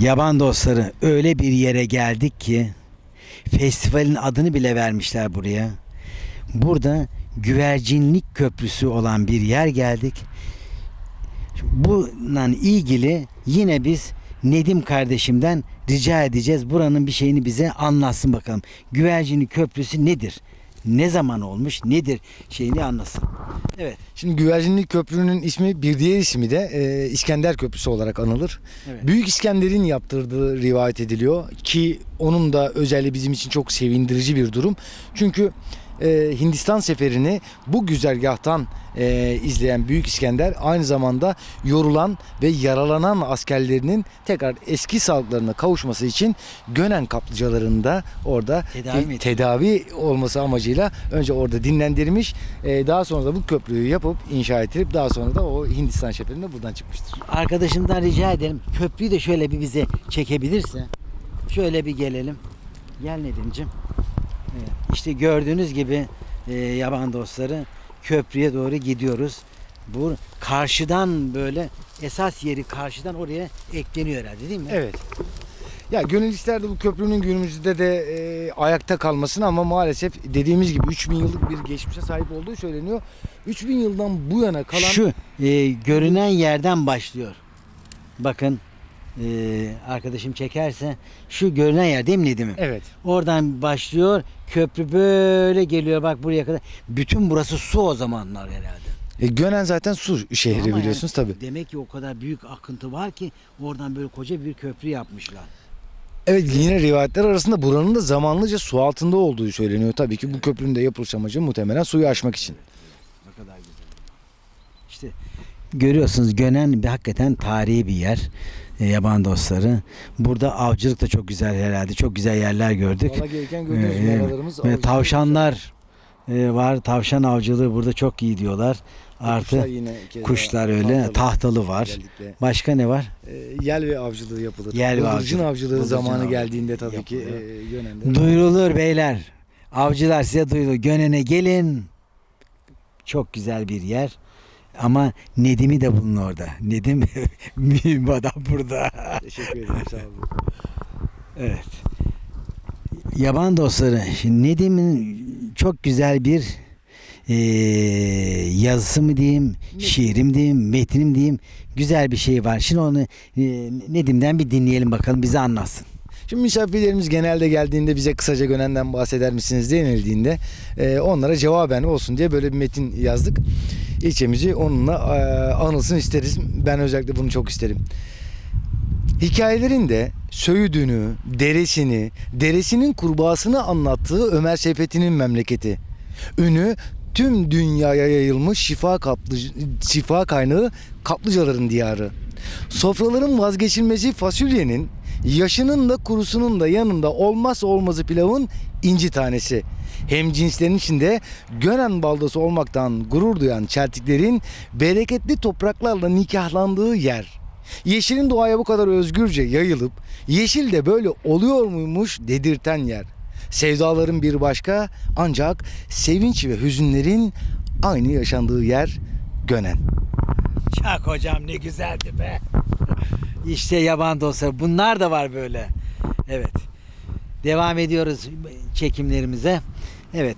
Yaban dostları öyle bir yere geldik ki festivalin adını bile vermişler buraya. Burada güvercinlik köprüsü olan bir yer geldik. Bununla ilgili yine biz Nedim kardeşimden rica edeceğiz. Buranın bir şeyini bize anlatsın bakalım. Güvercinlik köprüsü nedir? Ne zaman olmuş? Nedir? Şeyini anlasın. Evet. Şimdi Güvercinlik Köprü'nün ismi bir diğer ismi de e, İskender Köprüsü olarak anılır. Evet. Büyük İskender'in yaptırdığı rivayet ediliyor ki onun da özelliği bizim için çok sevindirici bir durum. Çünkü e, Hindistan seferini bu güzergahtan e, izleyen Büyük İskender aynı zamanda yorulan ve yaralanan askerlerinin tekrar eski sağlıklarına kavuşması için Gönen kaplıcalarında orada Tedavi mi e, tedavi olması amacıyla önce orada dinlendirmiş. e, daha sonra da bu köprüyü yapıp inşa ettirip daha sonra da o Hindistan seferinde buradan çıkmıştır. Arkadaşımdan rica edelim. Köprüyü de şöyle bir bize çekebilirse. Şöyle bir gelelim. Gel Nedim'cim. İşte gördüğünüz gibi e, yaban dostları köprüye doğru gidiyoruz. Bu karşıdan böyle esas yeri karşıdan oraya ekleniyor herhalde değil mi? Evet. Ya gönül isterdi bu köprünün günümüzde de e, ayakta kalmasını ama maalesef dediğimiz gibi 3000 yıllık bir geçmişe sahip olduğu söyleniyor. 3000 yıldan bu yana kalan Şu e, görünen yerden başlıyor. Bakın e, arkadaşım çekerse şu görünen yer değil mi Nedim'im? Evet. Oradan başlıyor. Köprü böyle geliyor bak buraya kadar. Bütün burası su o zamanlar herhalde. E, Gönen zaten su şehri Ama biliyorsunuz yani tabi. Demek ki o kadar büyük akıntı var ki oradan böyle koca bir köprü yapmışlar. Evet yine rivayetler arasında buranın da zamanlıca su altında olduğu söyleniyor. Tabii ki bu köprünün de yapılış amacı muhtemelen suyu aşmak için. Ne kadar güzel. İşte görüyorsunuz Gönen bir hakikaten tarihi bir yer. E, yaban dostları. Burada avcılık da çok güzel herhalde. Çok güzel yerler gördük. Valla gelirken gördüğünüz Ee, meralarımız. Ve avcılık- tavşanlar e, var. Tavşan avcılığı burada çok iyi diyorlar. Kuşlar Artı yine keza kuşlar öyle. tahtalı Tahtalı var. özellikle. Başka ne var? E, yel ve avcılığı yapılır. Yel ve Bıldırcın avcılığı Bıldırcın zamanı avcılığı geldiğinde tabii ki yapılıyor. e, Gönen'de. Duyurulur beyler. Avcılar size duyurulur. Gönene gelin. Çok güzel bir yer. Ama Nedim'i de bulun orada. Nedim mühim adam burada. Teşekkür ederim sağ olun. Evet. Yaban dostları. Şimdi Nedim'in çok güzel bir eee, yazısı mı diyeyim, şiirim diyeyim, metnim diyeyim. Güzel bir şey var. Şimdi onu eee, Nedim'den bir dinleyelim bakalım bize anlatsın. Şimdi misafirlerimiz genelde geldiğinde bize kısaca Gönen'den bahseder misiniz denildiğinde e, onlara cevaben olsun diye böyle bir metin yazdık. İlçemizi onunla e, anılsın isteriz. Ben özellikle bunu çok isterim. Hikayelerinde Söğüdünü, deresini, deresinin kurbağasını anlattığı Ömer Seyfettin'in memleketi. Ünü tüm dünyaya yayılmış şifa kaplı, şifa kaynağı kaplıcaların diyarı. Sofraların vazgeçilmezi fasulyenin, yaşının da kurusunun da yanında olmazsa olmazı pilavın inci tanesi. Hem cinslerin içinde Gönen baldası olmaktan gurur duyan çeltiklerin bereketli topraklarla nikahlandığı yer. Yeşilin doğaya bu kadar özgürce yayılıp yeşil de böyle oluyor muymuş dedirten yer. Sevdaların bir başka ancak sevinç ve hüzünlerin aynı yaşandığı yer Gönen. Çak hocam ne güzeldi be. İşte yaban dostları. Bunlar da var böyle. Evet. Devam ediyoruz çekimlerimize. Evet.